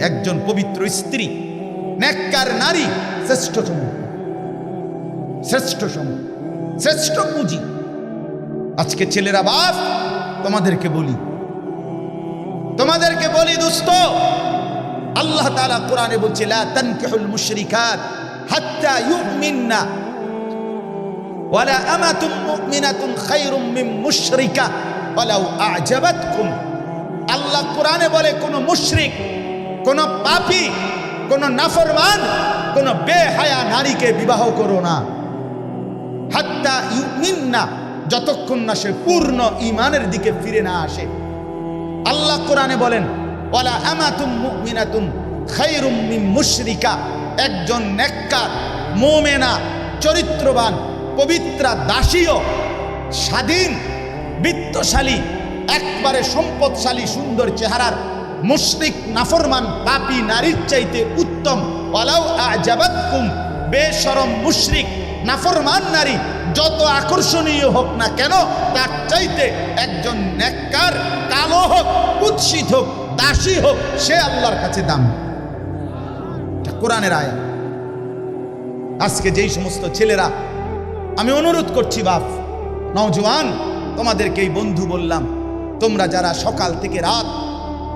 একজন পবিত্র স্ত্রী, নেককার নারী, শ্রেষ্ঠ সম্পদ শ্রেষ্ঠ শ্রেষ্ঠ পুঁজি। আজকে ছেলেরা বাপ তোমাদেরকে বলি। তোমাদেরকে বলি দোস্ত, আল্লাহ তাআলা কোরআনে বলছে, লা তানকিহুল মুশরিকাত হাত্তা ইউমিননা ওয়ালা আমাতুম মুমিনাতুন খায়রুম মিন মুশরিকা ওয়ালাউ আ'জাবাতকুম। আল্লাহ কোরআনে বলে, কোন মুশরিক, কোন পাপী, কোন নাফরমান, কোন বেহায়া নারীকে বিবাহ করো না। হাত্তা ইউমিননা, যতক্ষণ না সে পূর্ণ ইমানের দিকে ফিরে না আসে। আল্লাহ কোরআনে বলেন, ওয়ালা আমাতুম মুমিনাতুন খায়রুম মিন মুশরিকা একজন নেককার, মুমিনা, চরিত্রবান, পবিত্রা দাসীও স্বাধীন, বিত্তশালী একবারে সম্পদশালী সুন্দর চেহারার মুশরিক নাফরমান পাপী নারীর চাইতে উত্তম। ওয়ালাউ আজাবাতকুম। বেশরম মুশরিক নাফরমান নারী যত আকর্ষণীয় হোক না কেন, তার চাইতে একজন নেককার, কালো হোক, কুৎসিত হোক, দাসী হোক, সে আল্লাহর কাছে দাম। কোরআনের আয়া আজকে যেই সমস্ত ছেলেরা, আমি অনুরোধ করছি, বাপ, নওজোয়ান, তোমাদেরকে এই বন্ধু বললাম তোমরা যারা সকাল থেকে রাত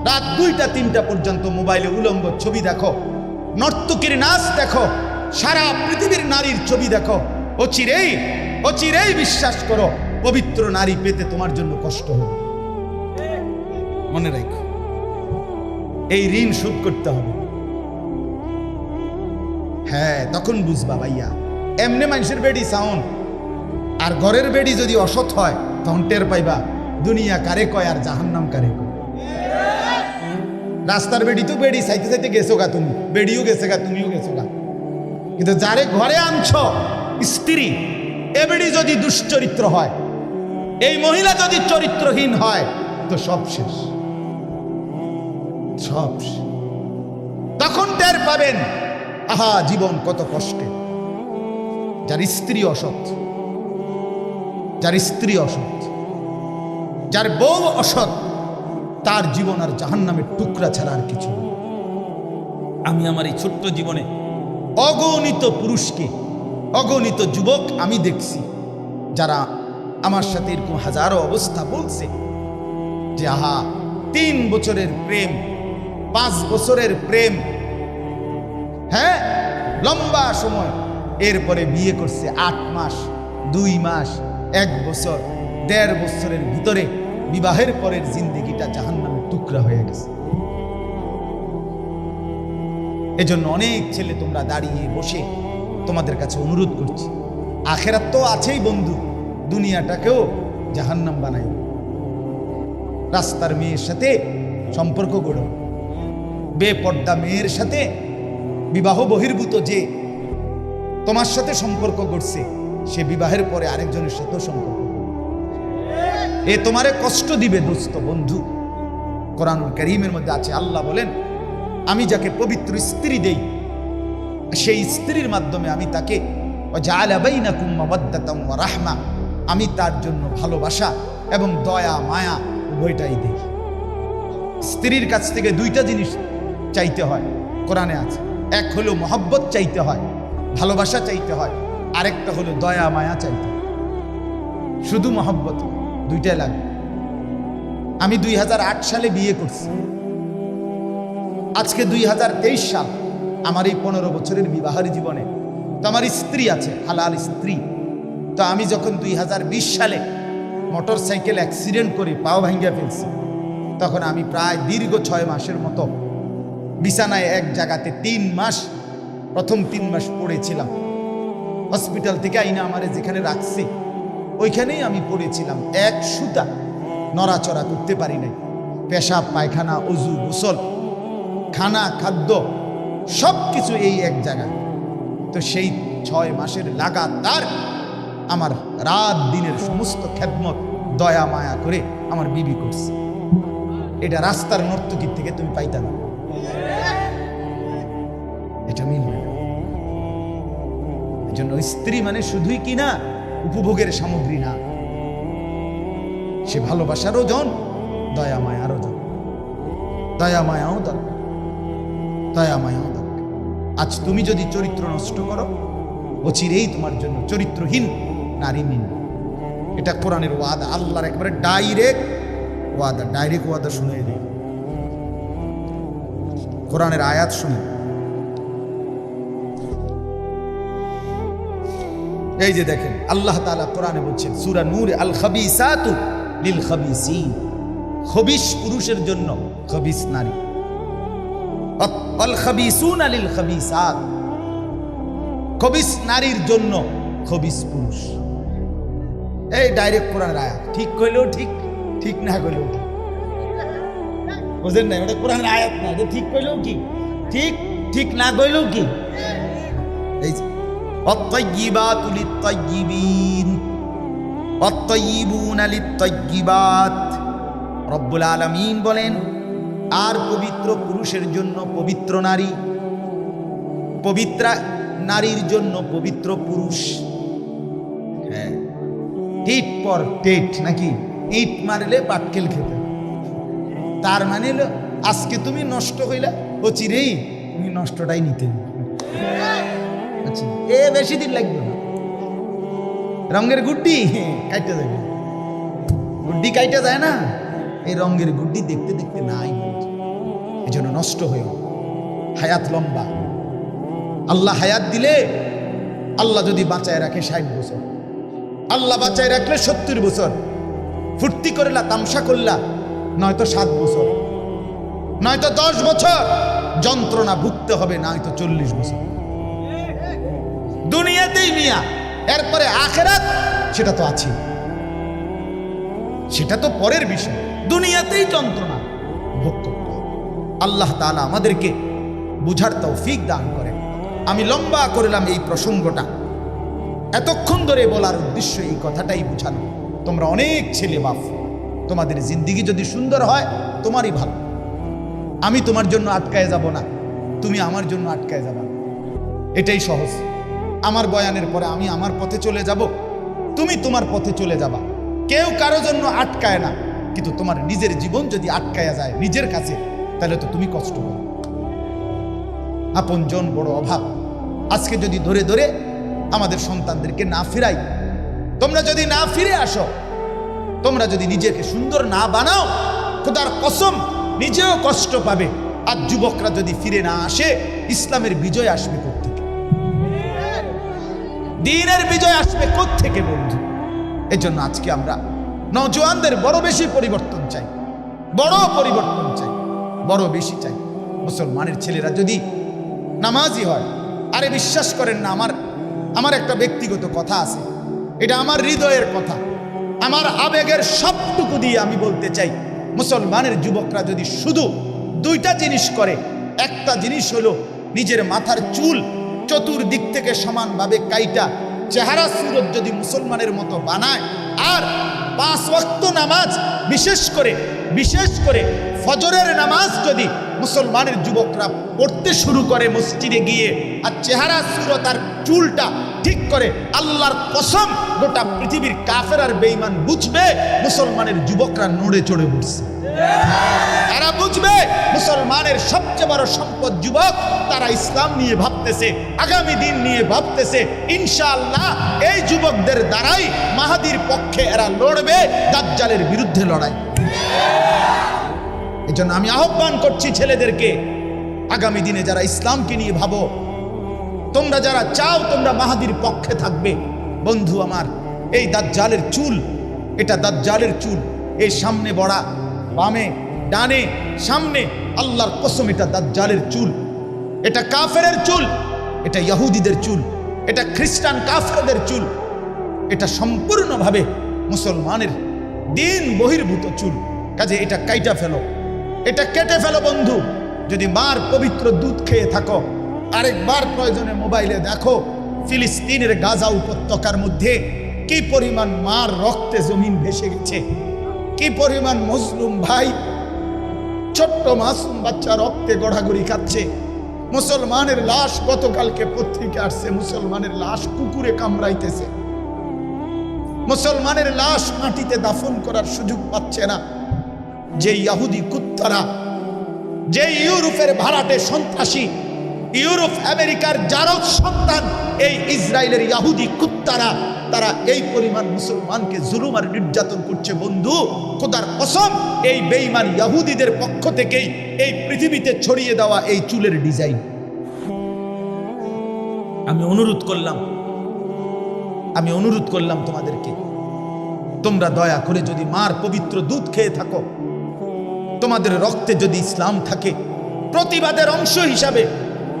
রাত দুইটা, তিনটা পর্যন্ত মোবাইলে উলঙ্গ ছবি দেখো, নর্তকীর নাচ দেখো, সারা পৃথিবীর নারীর ছবি দেখো, অচিরেই অচিরেই বিশ্বাস করো, পবিত্র নারী পেতে তোমার জন্য কষ্ট হবে। মনে রাখো, এই ঋণ শোধ করতে হবে। হ্যাঁ তখন বুঝবা ভাইয়া, এমনি মানুষের বেডি সাউন্ড আর ঘরের বেডি যদি অসৎ হয়, তখন টের পাইবা। দুনিয়া কারে কয় আর জাহান্নাম কারে কয়? রাস্তার বেডি তো বেডি, সাইতে সাইতে গেছো গা তুমি। বেডিও গেছে গা, তুমিও গেছো গা। কিন্তু যারে ঘরে আনছ, স্ত্রী, এ বেডি যদি দুশ্চরিত্র হয়, এই মহিলা যদি চরিত্রহীন হয়, তো সব শেষ। সব তখন টের পাবেন, আহা, জীবন কত কষ্টে। যার স্ত্রী অসৎ, যার স্ত্রী অসৎ যার বউ অসৎ তার জীবন আর জাহান্নামের টুকরা ছাড়া আর কিছু আমি আমার এই ছোট্ট জীবনে অগণিত পুরুষকে অগণিত যুবক আমি দেখছি যারা আমার সাথে এরকম হাজারো অবস্থা বলছে যে আহা তিন বছরের প্রেম পাঁচ বছরের প্রেম হ্যাঁ লম্বা সময় এরপরে বিয়ে করছে আট মাস দুই মাস এক বছর দেড় বছরের ভিতরে বিবাহের পরের জিন্দিগিটা জাহান্নামের টুকরা হয়ে গেছে। এজন্য অনেক ছেলে তোমরা দাঁড়িয়ে বসে তোমাদের কাছে অনুরোধ করছি। আখেরাত তো আছেই বন্ধু, দুনিয়াটাকেও জাহান্নাম বানাই। রাস্তার মেয়ের সাথে সম্পর্ক গড়ো। বেপর্দা মেয়ের সাথে বিবাহ বহির্ভূত যে তোমার সাথে সম্পর্ক গড়ছে, সে বিবাহের পরে আরেকজনের সাথেও সম্পর্ক। এ তোমারে কষ্ট দিবে দোস্ত বন্ধু। কোরআনুল করিমের মধ্যে আছে, আল্লাহ বলেন, আমি যাকে পবিত্র স্ত্রী দেই, সেই স্ত্রীর মাধ্যমে আমি তাকে রাহমা, আমি তার জন্য ভালোবাসা এবং দয়া, মায়া উভয়টাই দেখি স্ত্রীর কাছ থেকে দুইটা জিনিস চাইতে হয়, কোরআনে আছে। এক হলো মহব্বত চাইতে হয়, ভালোবাসা চাইতে হয়, আরেকটা হলো দয়া, মায়া চাইতে শুধু মহব্বত দুইটাই লাগে। আমি দুই হাজার আট সালে বিয়ে করছি। আজকে দুই হাজার তেইশ সাল আমার এই পনেরো বছরের বিবাহের জীবনে তো আমার স্ত্রী আছে, হালাল স্ত্রী। তো আমি যখন দুই হাজার বিশ সালে মোটর সাইকেল অ্যাক্সিডেন্ট করে পাও ভাঙ্গিয়া ফেলছি, তখন আমি প্রায় দীর্ঘ ছয় মাসের মতো বিছানায় এক জায়গাতে তিন মাস, প্রথম তিন মাস পড়েছিলাম। হসপিটাল থেকে আইনা আমারে যেখানে রাখছে ওইখানেই আমি পড়েছিলাম, এক সুতা নড়াচড়া করতে পারি নাই। পেশাব, পায়খানা অজু গোসল, খানা, খাদ্য সব কিছু এই এক জায়গায়। তো সেই ছয় মাসের লাগাতার আমার রাত দিনের সমস্ত খেদমত, দয়া, মায়া করে আমার বিবি করছে। এটা রাস্তার নর্তকীর থেকে তুমি পাইতা না। এটা মিলবে না। এই জন্য স্ত্রী মানে শুধুই কি না? উপভোগের সামগ্রী না। সে ভালোবাসারও জন দয়া মায়ারও জন দয়া মায়াও দরকার দয়া মায়াও দরকার আজ তুমি যদি চরিত্র নষ্ট করো অচিরেই তোমার জন্য চরিত্রহীন নারী নিন। এটা কোরআনের ওয়াদা, আল্লাহর একবারে ডাইরেক্ট ওয়াদা ডাইরেক্ট ওয়াদা শুনে দিই কোরআনের আয়াত শুনে এই যে দেখেন, আল্লাহ তালা কোরআনে বলছেন, সূরা নূর আল খাবিসাতু লিল খাবিসিন খবিস পুরুষের জন্য খবিস নারী। নারীর জন্য খবিস পুরুষ। এই ডাইরেক্ট ঠিক কইলেও ঠিক ঠিক না কইলেও ঠিক। না ওটা ঠিক কইলেও কি? ঠিক ঠিক না কি? এই الطيبات للطيبين والطيبون للطيبات রব্বুল আলামিন বলেন আর পবিত্র পুরুষের জন্য পবিত্র নারী পবিত্রা নারীর জন্য পবিত্র পুরুষ হ্যাঁ টিট পর টেট নাকি ইট মারলে পাটকেল খেতে তার মানে হলো আজকে তুমি নষ্ট হইলা ও চিরেই তুমি নষ্টটাই নিতে আচ্ছা এ বেশি দিন লাগবে না। রঙের গুড্ডি, কাইটে যাবে গুড্ডি কাইটে যায় না। এই রঙের গুড্ডি দেখতে দেখতে নাই। এই জন্য নষ্ট হয়ে হায়াত লম্বা। আল্লাহ হায়াত দিলে আল্লাহ যদি বাঁচায় রাখে ষাট বছর। আল্লাহ বাঁচায় রাখলে সত্তর বছর। ফুর্তি করলা, তামসা করলা, নয়তো সাত বছর। নয়তো দশ বছর। যন্ত্রণা ভুগতে হবে, নয়তো চল্লিশ বছর। দুনিয়াতেই মিয়া। এরপরে আখেরাত, সেটা তো আছে। সেটা তো পরের বিষয়। দুনিয়াতেই যন্ত্রণা, ভোগ করতে আল্লাহ তাআলা আমাদেরকে বুঝার তৌফিক দান করেন। আমি লম্বা করলাম এই প্রসঙ্গটা। এতক্ষণ ধরে বলার উদ্দেশ্য এই কথাটাই বুঝানো। তোমরা অনেক ছেলে বাপ। তোমাদের জিন্দিগি যদি সুন্দর হয়, তোমারই ভালো। আমি তোমার জন্য আটকায় যাব না। তুমি আমার জন্য আটকায় যাবা। এটাই সহজ। আমার বয়ানের পরে আমি আমার পথে চলে যাব। তুমি তোমার পথে চলে যাবা। কেউ কারও জন্য আটকায় না। কিন্তু তোমার নিজের জীবন যদি আটকায়া যায় নিজের কাছে, তাহলে তো তুমি কষ্ট পাবে আপনজন বড় অভাব। আজকে যদি ধরে ধরে আমাদের সন্তানদেরকে না ফিরাই, তোমরা যদি না ফিরে আসো, তোমরা যদি নিজেকে সুন্দর না বানাও, খোদার কসম নিজেও কষ্ট পাবে। আর যুবকরা যদি ফিরে না আসে, ইসলামের বিজয় আসবে কোথেকে দিনের বিজয় আসবে কোথেকে বন্ধু? এজন্য আজকে আমরা নজওয়ানদের বড় বেশি পরিবর্তন চাই, বড় পরিবর্তন চাই, বড় বেশি চাই। মুসলমানের ছেলেরা যদি নামাজি হয়, আরে বিশ্বাস করেন না, আমার আমার একটা ব্যক্তিগত কথা আছে। এটা আমার হৃদয়ের কথা। আমার আবেগের সবটুকু দিয়ে আমি বলতে চাই, মুসলমানের যুবকরা যদি শুধু দুইটা জিনিস করে, একটা জিনিস হলো নিজের মাথার চুল চতুর্দিক থেকে সমানভাবে কাইটা চেহারা সুরত যদি মুসলমানের মতো বানায়, আর পাঁচ ওয়াক্ত নামাজ, বিশেষ করে বিশেষ করে ফজরের নামাজ যদি মুসলমানের যুবকরা পড়তে শুরু করে মসজিদে গিয়ে, আর চেহারা সুরত আর চুলটা ঠিক করে, আল্লাহর কসম গোটা পৃথিবীর কাফের আর বেঈমান বুঝবে, মুসলমানের যুবকরা নড়ে চড়ে বসছে। তারা বুঝবে মুসলমানের সবচেয়ে বড় সম্পদ যুবক, তারা ইসলাম নিয়ে ভাবতেছে, আগামী দিন নিয়ে ভাবতেছে, ইনশাআল্লাহ এই যুবকদের দ্বারাই মাহাদির পক্ষে এরা লড়বে, দাজ্জালের বিরুদ্ধে লড়াই। এই জন্য আমি আহ্বান করছি ছেলেদেরকে, আগামী দিনে যারা ইসলামকে নিয়ে ভাবো, তোমরা যারা চাও তোমরা মাহাদির পক্ষে থাকবে। বন্ধু আমার, এই দাজ্জালের চুল, এটা দাজ্জালের চুল, এই সামনে বড়া বামে, ডানে, সামনে আল্লাহর কসম এটা দাজ্জালের চুল। এটা কাফেরের চুল, এটা ইহুদিদের চুল, এটা খ্রিস্টান কাফেরদের চুল, এটা সম্পূর্ণভাবে মুসলমানের দিন বহির্ভূত চুল। কাজে এটা কাইটা ফেলো, এটা কেটে ফেলো বন্ধু। যদি মার পবিত্র দুধ খেয়ে থাকো, আরেকবার প্রয়োজনে মোবাইলে দেখো ফিলিস্তিনের গাজা উপত্যকার মধ্যে কি পরিমাণ মার রক্তে জমিন ভেসে গেছে। কি পরিমাণ মুসলুম ভাই? ছোট্ট মাসুম বাচ্চা রক্তে গড়াগড়ি খাচ্ছে। মুসলমানের লাশ গতকালকে পত্রিকা আসছে, মুসলমানের লাশ কুকুরে কামড়াইতেছে। মুসলমানের লাশ মাটিতে দাফন করার সুযোগ পাচ্ছে না। যে ইয়াহুদি কুত্তারা, যে ইউরোপের ভাড়াটে সন্ত্রাসী ইউরোপ, আমেরিকার জারক সন্তান, এই ইসরায়েলের ইয়াহুদি কুত্তারা, তারা এই পরিমাণ মুসলমানকে জুলুম আর নির্যাতন করছে। বন্ধু, খোদার কসম, এই বেইমান ইয়াহুদিদের পক্ষ থেকেই এই পৃথিবীতে ছড়িয়ে দেওয়া এই চুলের ডিজাইন। আমি অনুরোধ করলাম, আমি অনুরোধ করলাম তোমাদেরকে, তোমরা দয়া করে যদি মার পবিত্র দুধ খেয়ে থাকো, তোমাদের রক্তে যদি ইসলাম থাকে, প্রতিবাদের অংশ হিসাবে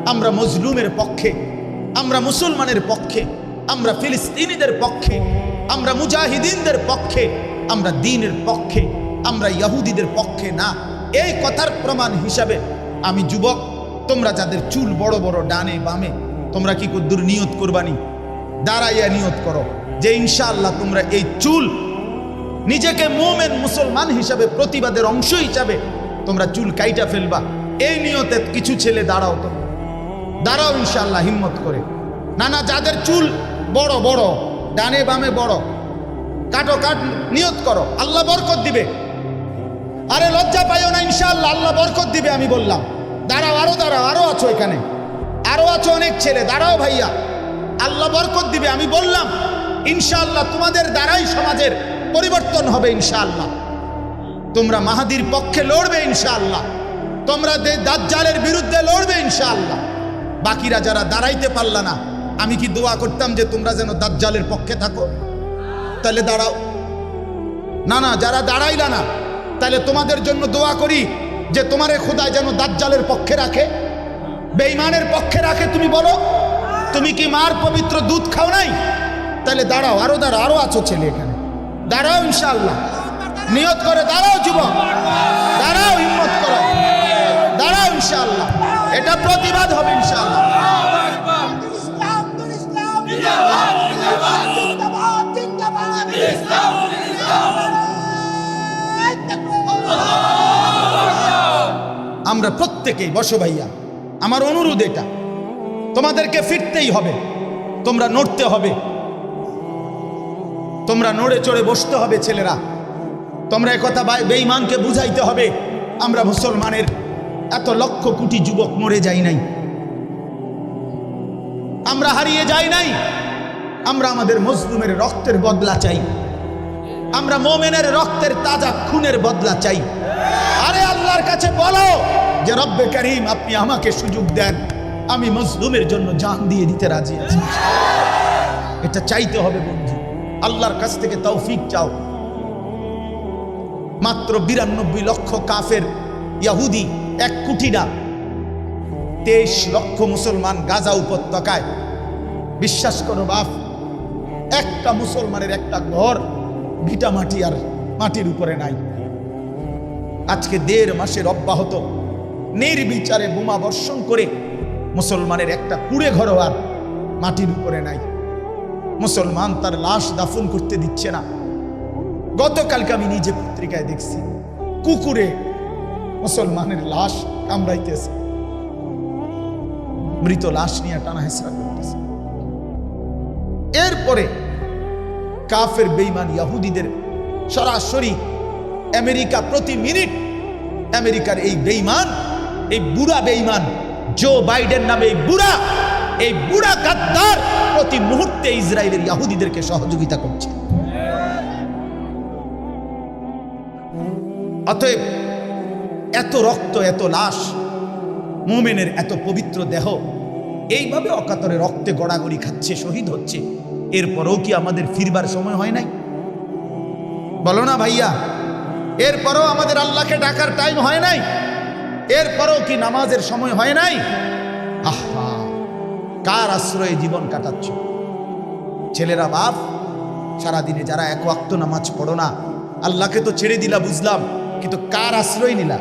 আমরা মজলুমের পক্ষে, আমরা মুসলমানের পক্ষে, আমরা ফিলিস্তিনিদের পক্ষে, আমরা মুজাহিদিনদের পক্ষে, আমরা দিনের পক্ষে, আমরা ইয়াহুদিদের পক্ষে না। এই কথার প্রমাণ হিসাবে আমি যুবক, তোমরা যাদের চুল বড় বড় ডানে বামে, তোমরা কি কদ্দুর নিয়ত করবানি? দাঁড়াইয়া নিয়ত করো যে ইনশাআল্লাহ তোমরা এই চুল নিজেকে মোমেন মুসলমান হিসাবে প্রতিবাদের অংশ হিসাবে তোমরা চুল কাইটা ফেলবা। এই নিয়তে কিছু ছেলে দাঁড়াও তো। দাঁড়াও ইনশাল্লাহ হিম্মত করে। না না যাদের চুল বড় বড়, ডানে বামে বড়। কাটো, কাট, নিয়ত করো, আল্লাহ বরকত দিবে। আরে লজ্জা পাইও না ইনশাল্লাহ আল্লাহ বরকত দিবে আমি বললাম। দাঁড়াও, আরও দাঁড়াও, আরও আছো এখানে। আরও আছো অনেক ছেলে, দাঁড়াও ভাইয়া। আল্লাহ বরকত দিবে, আমি বললাম, ইনশাআল্লাহ তোমাদের দ্বারাই সমাজের পরিবর্তন হবে ইনশাআল্লাহ। তোমরা মাহাদির পক্ষে লড়বে ইনশাআল্লাহ। তোমরা দাজ্জালের বিরুদ্ধে লড়বে ইনশাআল্লাহ। বাকিরা যারা দাঁড়াইতে পারলা না, আমি কি দোয়া করতাম যে তোমরা যেন দাজ্জালের পক্ষে থাকো? তাহলে দাঁড়াও। না না, যারা দাঁড়াইলা না, তাহলে তোমাদের জন্য দোয়া করি যে তোমারে খোদায় যেন দাজ্জালের পক্ষে রাখে। বেঈমানের পক্ষে রাখে, তুমি বলো। তুমি কি মার পবিত্র দুধ খাও নাই? তাহলে দাঁড়াও, আরও দাঁড়াও, আরও আছো ছেলে এখানে। দাঁড়াও ইনশাআল্লাহ। নিয়ত করে দাঁড়াও যুবক। দাঁড়াও, হিম্মত করো। দাঁড়াও ইনশাআল্লাহ। এটা প্রতিবাদ হবে ইনশাআল্লাহ। আমরা প্রত্যেকেই বসো ভাইয়া আমার অনুরোধ এটা। তোমাদেরকে ফিরতেই হবে। তোমরা নড়তে হবে। তোমরা নড়ে চড়ে বসতে হবে ছেলেরা। তোমরা একথা বাই- বেঈমানকে বুঝাইতে হবে। আমরা মুসলমানের এত লক্ষ কোটি যুবক মরে যাই নাই। আমরা হারিয়ে যাই নাই। আমরা আমাদের মজলুমের রক্তের বদলা চাই। আমরা মোমেনের রক্তের তাজা খুনের বদলা চাই। আরে আল্লাহর কাছে বলো যে রব্বে করিম, আপনি আমাকে সুযোগ দেন। আমি মজলুমের জন্য জান দিয়ে দিতে রাজি আছি। এটা চাইতে হবে বন্ধু। আল্লাহর কাছ থেকে তৌফিক চাও। মাত্র বিরানব্বই লক্ষ কাফের, ইয়াহুদি এক কোটি না তেইশ লক্ষ মুসলমান গাজা উপত্যকায়। বিশ্বাস করো বাপ, একটা মুসলমানের একটা ঘর ভিটা মাটি আর মাটির উপরে নাই। আজকে দেড় মাসের অব্যাহত, নির্বিচারে বোমা বর্ষণ করে মুসলমানের একটা কুড়ে ঘরও আর মাটির উপরে নাই। মুসলমান তার লাশ দাফন করতে দিচ্ছে না। গতকালকে আমি নিজে পত্রিকায় দেখছি, কুকুরে মুসলমানের লাশ কামড়াইতেছে। মৃত লাশ নিয়ে টানা হেসরা করতেছে। এরপরে কাফের বেইমান ইয়াহুদিদের সরাসরি আমেরিকা প্রতি মিনিট আমেরিকার এই বেইমান এই বুড়া বেইমান জো বাইডেন নামে এই বুড়া এই বুড়া গাদ্দার প্রতি মুহূর্তে ইসরায়েলের ইয়াহুদিদেরকে সহযোগিতা করছে। অতএব এত রক্ত, এত লাশ, মোমেনের এত পবিত্র দেহ, এইভাবে অকাতরে রক্তে গড়াগড়ি খাচ্ছে, শহীদ হচ্ছে। এরপরেও কি আমাদের ফিরবার সময় হয় নাই? বলো না ভাইয়া, এরপরও আমাদের আল্লাহকে ডাকার টাইম হয় নাই? এরপরও কি নামাজের সময় হয় নাই? আহা, কার আশ্রয়ে জীবন কাটাচ্ছ? ছেলেরা বাপ, সারাদিনে যারা এক ওয়াক্ত নামাজ পড়ো না, আল্লাহকে তো ছেড়ে দিলা, বুঝলাম, কিন্তু কার আশ্রয় নিলা?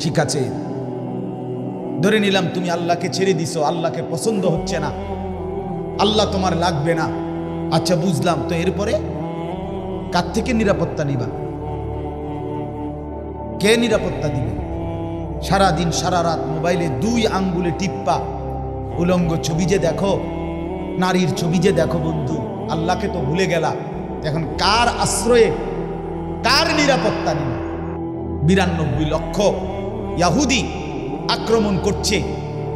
ঠিক আছে। ধরে নিলাম তুমি আল্লাহকে ছেড়ে দিছো, আল্লাহকে পছন্দ হচ্ছে না। আল্লাহ তোমার লাগবে না। আচ্ছা বুঝলাম। তো এরপরে কার থেকে নিরাপত্তা নিবা? কে নিরাপত্তা দিবে? সারা দিন সারা রাত মোবাইলে দুই আঙ্গুলে টিপ্পা। উলঙ্গ ছবি যে দেখো, নারীর ছবি যে দেখো বন্ধু, আল্লাহকে তো ভুলে গেলা। এখন কার আশ্রয়ে কার নিরাপত্তা নিবে? বিরানব্বই লক্ষ। ইয়াহুদি আক্রমণ করছে।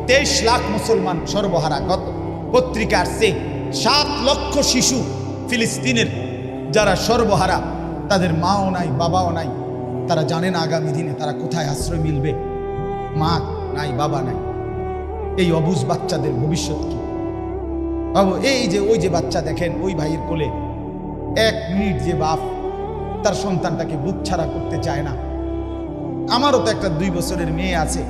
তেইশ লাখ মুসলমান সর্বহারা গত পত্রিকা আসছে সাত লক্ষ শিশু ফিলিস্তিনের যারা সর্বহারা, তাদের মাও নাই, বাবাও নাই। তারা জানে না আগামী দিনে তারা কোথায় আশ্রয় মিলবে। মা নাই, বাবা নাই। এই অবুজ বাচ্চাদের ভবিষ্যৎ কি? বাবু, এই যে, ওই যে বাচ্চা দেখেন, ওই ভাইয়ের কোলে এক মিনিট যে বাপ তার সন্তানটাকে বুক ছাড়া করতে চায় না। আমারও তো একটা দুই বছরের মেয়ে আছে।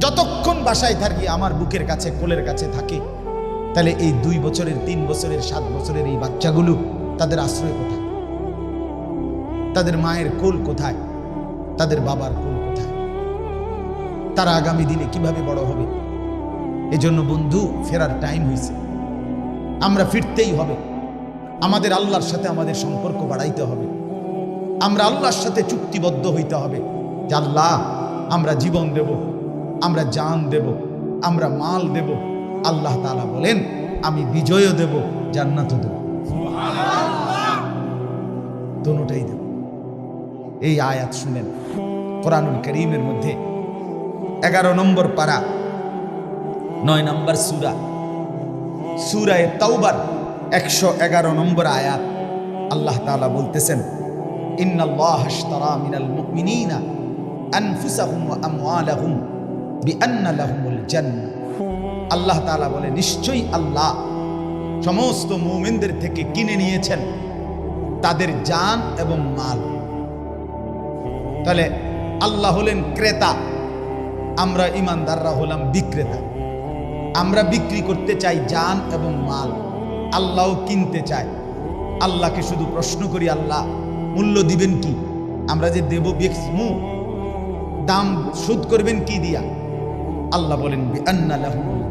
যতক্ষণ বাসায় থাকি, আমার বুকের কাছে, কোলের কাছে থাকে। তাহলে এই দুই বছরের, তিন বছরের, সাত বছরের এই বাচ্চাগুলো তাদের আশ্রয় কোথায়? তাদের মায়ের কোল কোথায়? তাদের বাবার কোল কোথায়? তারা আগামী দিনে কীভাবে বড় হবে? এজন্য বন্ধু, ফেরার টাইম হয়েছে আমরা ফিরতেই হবে। আমাদের আল্লাহর সাথে আমাদের সম্পর্ক বাড়াইতে হবে। আমরা আল্লাহর সাথে চুক্তিবদ্ধ হইতে হবে যে আল্লাহ, আমরা জীবন দেব, আমরা জান দেব, আমরা মাল দেব। আল্লাহ তাআলা বলেন, আমি বিজয়ও দেব, জান্নাতও দেব। দোনোটাই দেব। এই আয়াত শুনেন, কোরআনুল করিমের মধ্যে এগারো নম্বর পারা, নয় নম্বর সুরা, সুরায় তাওবার একশো এগারো নম্বর আয়াত আল্লাহ তাআলা বলতেছেন ইন্নাল্লাহ আশতারা আল্লাহ বলে, নিশ্চয়ই আল্লাহ সমস্ত মুমিনদের থেকে কিনে নিয়েছেন তাদের জান এবং মাল। তাহলে আল্লাহ হলেন ক্রেতা, আমরা ইমানদাররা হলাম বিক্রেতা। আমরা বিক্রি করতে চাই জান এবং মাল। আল্লাহও কিনতে চায়। আল্লাহকে শুধু প্রশ্ন করি, আল্লাহ মূল্য দিবেন কি? আমরা যে দেব বেচমু দাম শোধ করবেন কি দিয়া? আল্লাহ বলেন লাহুমুল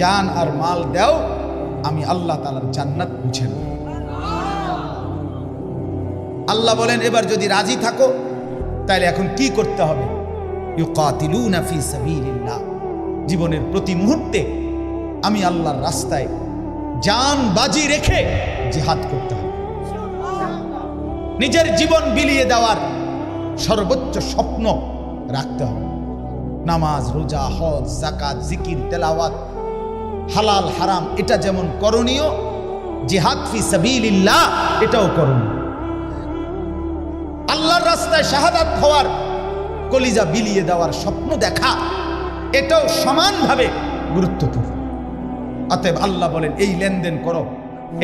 জান আর মাল দাও, আমি আল্লাহ তালার জান্নাত বুঝে আল্লাহ বলেন, এবার যদি রাজি থাকো তাহলে এখন কি করতে হবে? জীবনের প্রতি মুহূর্তে আমি আল্লাহর রাস্তায় জান বাজি রেখে জিহাদ করতে হবে। নিজের জীবন বিলিয়ে দেওয়ার সর্বোচ্চ স্বপ্ন রাখতে হবে। নামাজ, রোজা, হজ জাকাত জিকির, তেলাওয়াত, হালাল, হারাম, এটা যেমন করণীয়, জিহাদ ফি সাবিলিল্লাহ, এটাও করণীয়। আল্লাহর রাস্তায় শাহাদাত হওয়ার কলিজা বিলিয়ে দেওয়ার স্বপ্ন দেখা, এটাও সমানভাবে গুরুত্বপূর্ণ। অতএব আল্লাহ বলেন, এই লেনদেন করো,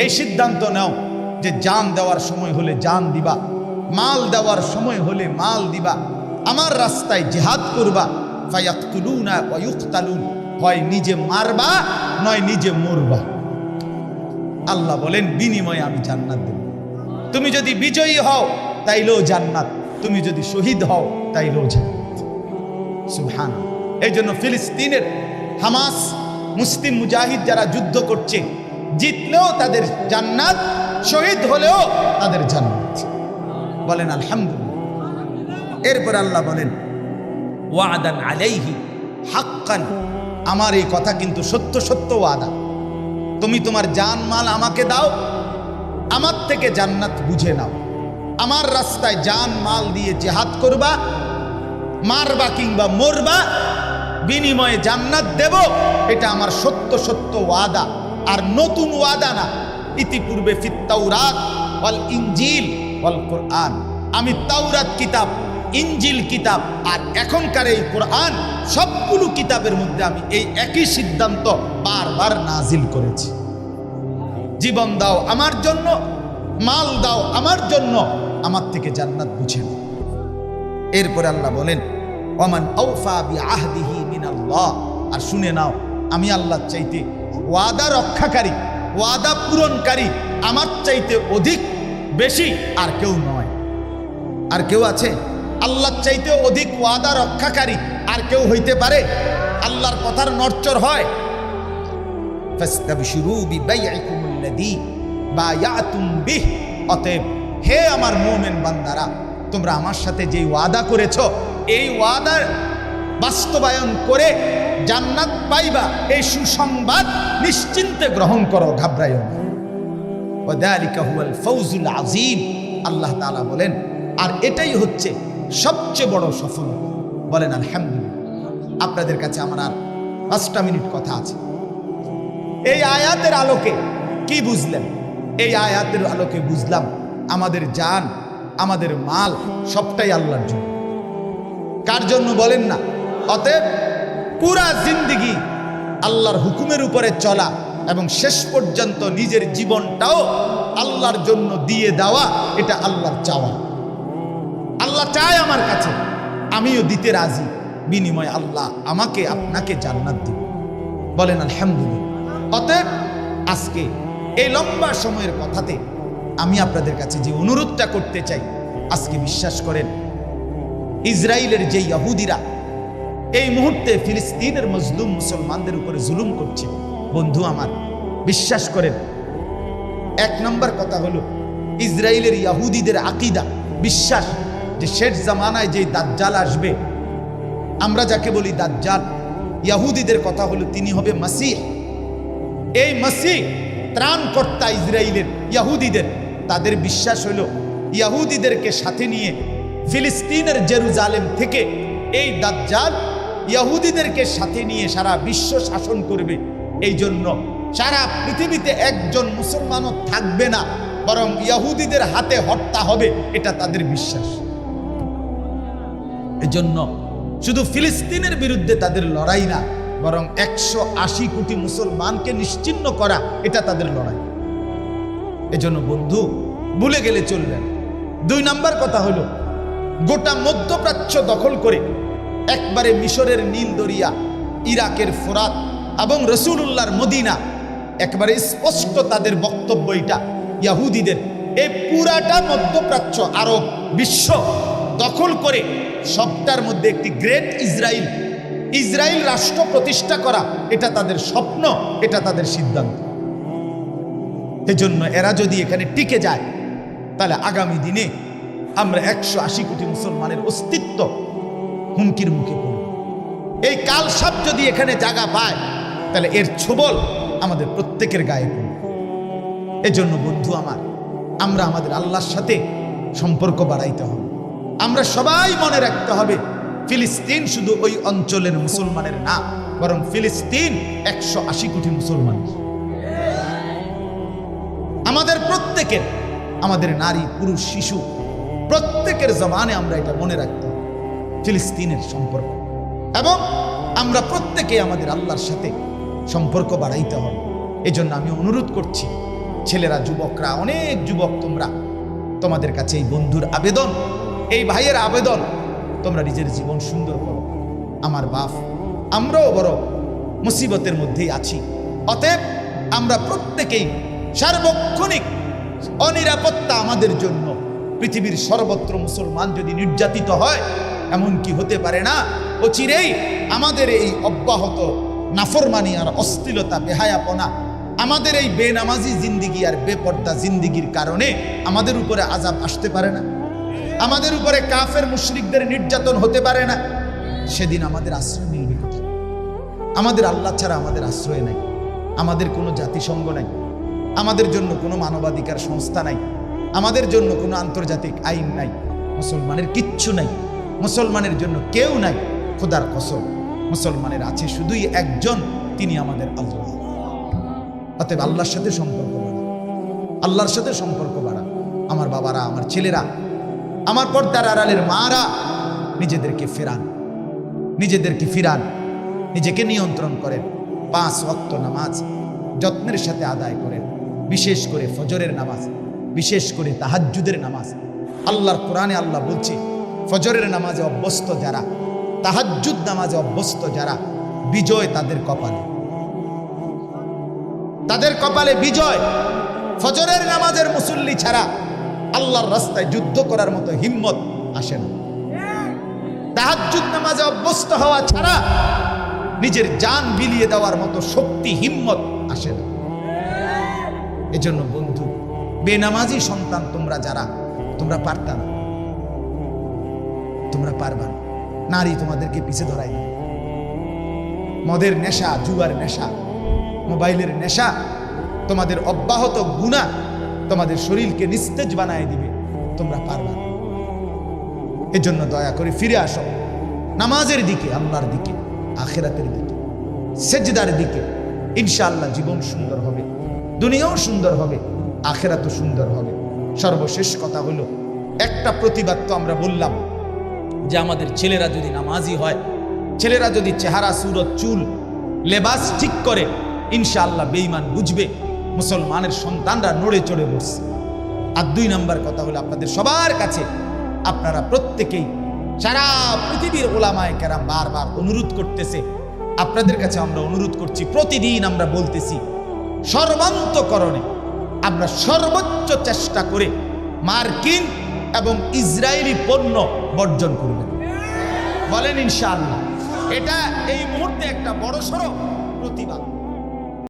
এই সিদ্ধান্ত নাও। যে জান দেওয়ার সময় হলে জান দিবা, মাল দেওয়ার সময় হলে মাল দিবা, আমার রাস্তায় জিহাদ করবা হয় নিজে মারবা নয় নিজে মরবা। আল্লাহ বলেন, বিনিময়ে আমি জান্নাত দেব। তুমি যদি বিজয়ী হও, তাইলেও জান্নাত। তুমি যদি শহীদ হও, তাইলেও জান্নাত। এই জন্য ফিলিস্তিনের হামাস, মুসলিম মুজাহিদ যারা যুদ্ধ করছে, জিতলেও তাদের জান্নাত শহীদ হলেও তাদের জান্নাত বলেন, আলহামদুলিল্লাহ। এরপর আল্লাহ বলেন, ওয়াদান আলাইহি হাক্কান। আমার এই কথা কিন্তু সত্য সত্য ওয়াদা। তুমি তোমার জান মাল আমাকে দাও, আমার থেকে জান্নাত বুঝে নাও। আমার রাস্তায় জান মাল দিয়ে জেহাদ করবা, মারবা কিংবা মরবা, বিনিময়ে জান্নাত দেব, এটা আমার সত্য সত্য ওয়াদা। আর নতুন ওয়াদা না ইতিপূর্বে ফিত্তাউরাত ওয়াল ইঞ্জিল ওয়াল কোরআন। আমি তাওরাত কিতাব ইঞ্জিল কিতাব আর এখনকার এই কোরআন সবগুলো কিতাবের মধ্যে আমি এই একই সিদ্ধান্ত বারবার নাজিল করেছি। জীবন দাও আমার জন্য, মাল দাও আমার জন্য, আমার থেকে জান্নাত বুঝে নাও। এরপরে আল্লাহ বলেন অমান আউফা বি আহদিহি মিনাল্লাহ। আর শুনে নাও, আমি আল্লাহ চাইতে ওয়াদা রক্ষাকারী। ওয়াদা পূরণকারী আমার চাইতে অধিক বেশি আর কেউ নয়। আর কেউ আছে? আল্লাহর চাইতে অধিক ওয়াদা রক্ষাকারী আর কেউ হইতে পারে? আল্লাহর কথার নড়চড় হয়। অতএব হে আমার মুমিন বান্দারা, তোমরা আমার সাথে যে ওয়াদা করেছ, এই ওয়াদার বাস্তবায়ন করে জান্নাত পাইবা, এই সুসংবাদ নিশ্চিন্তে গ্রহণ করো, ঘাবড়াইও ফৌজুল আজিম, আল্লাহ তাআলা বলেন, আর এটাই হচ্ছে সবচেয়ে বড় সফল। বলেন, আলহামদুলিল্লাহ। আপনাদের কাছে আমার আর পাঁচটা মিনিট কথা আছে। এই আয়াতের আলোকে কি বুঝলেন? এই আয়াতের আলোকে বুঝলাম, আমাদের জান, আমাদের মাল সবটাই আল্লাহর জন্য। কার জন্য বলেন না? অতএব পুরা জিন্দিগি আল্লাহর হুকুমের উপরে চলা এবং শেষ পর্যন্ত নিজের জীবনটাও আল্লাহর জন্য দিয়ে দেওয়া, এটা আল্লাহর চাওয়া। আল্লাহ চায় আমার কাছে, আমিও দিতে রাজি। বিনিময় আল্লাহ আমাকে, আপনাকে জান্নাত দিব। বলেন, আলহামদুলিল্লাহ। অতএব আজকে এই লম্বা সময়ের কথাতে আমি আপনাদের কাছে যে অনুরোধটা করতে চাই, আজকে বিশ্বাস করেন ইসরায়েলের যে ইহুদিরা এই মুহূর্তে ফিলিস্তিনের মজলুম মুসলমানদের উপরে জুলুম করছে। বন্ধু আমার, বিশ্বাস করেন, এক নম্বর কথা হলো ইসরায়েলের ইয়াহুদিদের আকিদা, বিশ্বাস যে শেষ জামানায় যে দাজ্জাল আসবে, আমরা যাকে বলি দাজ্জাল, ইয়াহুদিদের কথা হলো তিনি হবে মাসিহ। এই মাসিহ ত্রাণকর্তা ইসরায়েলের ইয়াহুদিদের, তাদের বিশ্বাস হলো ইয়াহুদিদেরকে সাথে নিয়ে ফিলিস্তিনের জেরুজালেম থেকে এই দাজ্জাল ইয়াহুদিদেরকে সাথে নিয়ে সারা বিশ্ব শাসন করবে। এই জন্য সারা পৃথিবীতে একজন মুসলমানও থাকবে না, বরং ইয়াহুদিদের হাতে হত্যা হবে, এটা তাদের বিশ্বাস। এজন্য শুধু ফিলিস্তিনের বিরুদ্ধে তাদের লড়াই না, বরং একশো আশি কোটি মুসলমানকে নিশ্চিন্ন করা, এটা তাদের লড়াই। এজন্য বন্ধু, ভুলে গেলে চলবেন দুই নাম্বার কথা হলো, গোটা মধ্যপ্রাচ্য দখল করে একবারে মিশরের নীল দরিয়া, ইরাকের ফোরাত এবং রসুল্লাহর মদিনা। একবারে স্পষ্ট তাদের বক্তব্য এটা, ইয়াহুদিদের। এই পুরাটা মধ্যপ্রাচ্য আরব বিশ্ব দখল করে সবটার মধ্যে একটি গ্রেট ইসরায়েল ইসরায়েল রাষ্ট্র প্রতিষ্ঠা করা, এটা তাদের স্বপ্ন, এটা তাদের সিদ্ধান্ত। এজন্য এরা যদি এখানে টিকে যায়, তাহলে আগামী দিনে আমরা একশো আশি কোটি মুসলমানের অস্তিত্ব হুমকির মুখে পড়ব এই কাল সাপ যদি এখানে জায়গা পায়, তাহলে এর ছোবল আমাদের প্রত্যেকের গায়ে পড়বে। এজন্য বন্ধু আমার, আমরা আমাদের আল্লাহর সাথে সম্পর্ক বাড়াইতে হবে। আমরা সবাই মনে রাখতে হবে, ফিলিস্তিন শুধু ওই অঞ্চলের মুসলমানের না, বরং ফিলিস্তিন একশো আশি কোটি মুসলমান। আমাদের প্রত্যেকের, আমাদের নারী, পুরুষ, শিশু, প্রত্যেকের জমানে আমরা এটা মনে রাখতে ফিলিস্তিনের সম্পর্ক। এবং আমরা প্রত্যেকে আমাদের আল্লাহর সাথে সম্পর্ক বাড়াইতে হবে। এজন্য আমি অনুরোধ করছি, ছেলেরা, যুবকরা, অনেক যুবক তোমরা, তোমাদের কাছে এই বন্ধুর আবেদন, এই ভাইয়ের আবেদন, তোমরা নিজের জীবন সুন্দর করো। আমার বাপ, আমরাও বড় মুসিবতের মধ্যেই আছি। অতএব আমরা প্রত্যেকেই সার্বক্ষণিক অনিরাপত্তা আমাদের জন্য, পৃথিবীর সর্বত্র মুসলমান যদি নির্যাতিত হয় এমন কি হতে পারে না। অচিরেই আমাদের এই অব্যাহত নাফরমানি আর অশ্লীলতা, বেহায়াপনা, আমাদের এই বেনামাজি জিন্দিগি আর বেপর্দা জিন্দিগির কারণে আমাদের উপরে আজাব আসতে পারে না। আমাদের উপরে কাফের মুশরিকদের নির্যাতন হতে পারে না। সেদিন আমাদের আশ্রয় মিলবে কোথায় আমাদের আল্লাহ ছাড়া আমাদের আশ্রয় নাই। আমাদের কোনো জাতিসংঘ নাই। আমাদের জন্য কোনো মানবাধিকার সংস্থা নাই। আমাদের জন্য কোনো আন্তর্জাতিক আইন নাই। মুসলমানের কিচ্ছু নাই। মুসলমানের জন্য কেউ নাই, খোদার কসম। মুসলমানের আছে শুধুই একজন, তিনি আমাদের আল্লাহ। অতএব আল্লাহর সাথে সম্পর্ক বাড়া। আল্লাহর সাথে সম্পর্ক বাড়া। আমার বাবারা, আমার ছেলেরা, আমার পর্দার আড়ালের মারা, নিজেদেরকে ফেরান। নিজেদেরকে ফিরান। নিজেকে নিয়ন্ত্রণ করেন। পাঁচ ওয়াক্ত নামাজ যত্নের সাথে আদায় করেন। বিশেষ করে ফজরের নামাজ, বিশেষ করে তাহাজ্জুদের নামাজ। আল্লাহর কোরআনে আল্লাহ বলছে ফজরের নামাজে অভ্যস্ত যারা, তাহাজ্জুদ নামাজে অভ্যস্ত যারা, বিজয় তাদের কপালে। তাদের কপালে বিজয়। ফজরের নামাজের মুসল্লি ছাড়া আল্লাহর রাস্তায় যুদ্ধ করার মতো হিম্মত আসে না। তাহাজ্জুদ নামাজে অভ্যস্ত হওয়া ছাড়া নিজের জান বিলিয়ে দেওয়ার মতো শক্তি, হিম্মত আসে না। এজন্য বন্ধু, বেনামাজি সন্তান তোমরা যারা, তোমরা পারতা না। তোমরা পারবা না। নারী তোমাদেরকে পিছে ধরাই। মদের নেশা, জুয়ার নেশা, মোবাইলের নেশা, তোমাদের অব্যাহত গুণা তোমাদের শরীরকে নিস্তেজ বানায় দিবে। তোমরা পারবা না। এজন্য দয়া করে ফিরে আসো। নামাজের দিকে, আল্লাহর দিকে, আখেরাতের দিকে, সেজদার দিকে। ইনশাআল্লাহ জীবন সুন্দর হবে, দুনিয়াও সুন্দর হবে, আখেরাতও সুন্দর হবে। সর্বশেষ কথা হলো, একটা প্রতিবাদ তো আমরা বললাম। যে আমাদের ছেলেরা যদি নামাজি হয়, ছেলেরা যদি চেহারা, সুরত, চুল, লেবাস ঠিক করে, ইনশাআল্লাহ বেঈমান বুঝবে, মুসলমানের সন্তানরা নড়ে চড়ে বসছে আর দুই নম্বর কথা হলো আপনাদের সবার কাছে, আপনারা প্রত্যেকেই, সারা পৃথিবীর ওলামায় কেরাম বারবার অনুরোধ করতেছে, আপনাদের কাছে আমরা অনুরোধ করছি, প্রতিদিন আমরা বলতেছি, সর্বান্তকরণে আমরা সর্বোচ্চ চেষ্টা করে, মার্কিন এবং ইসরায়েলি পণ্য বর্জন করবেন। বলেন ইনশাআল্লাহ। এটা এই মুহূর্তে একটা বড় সড়ো প্রতিবাদ।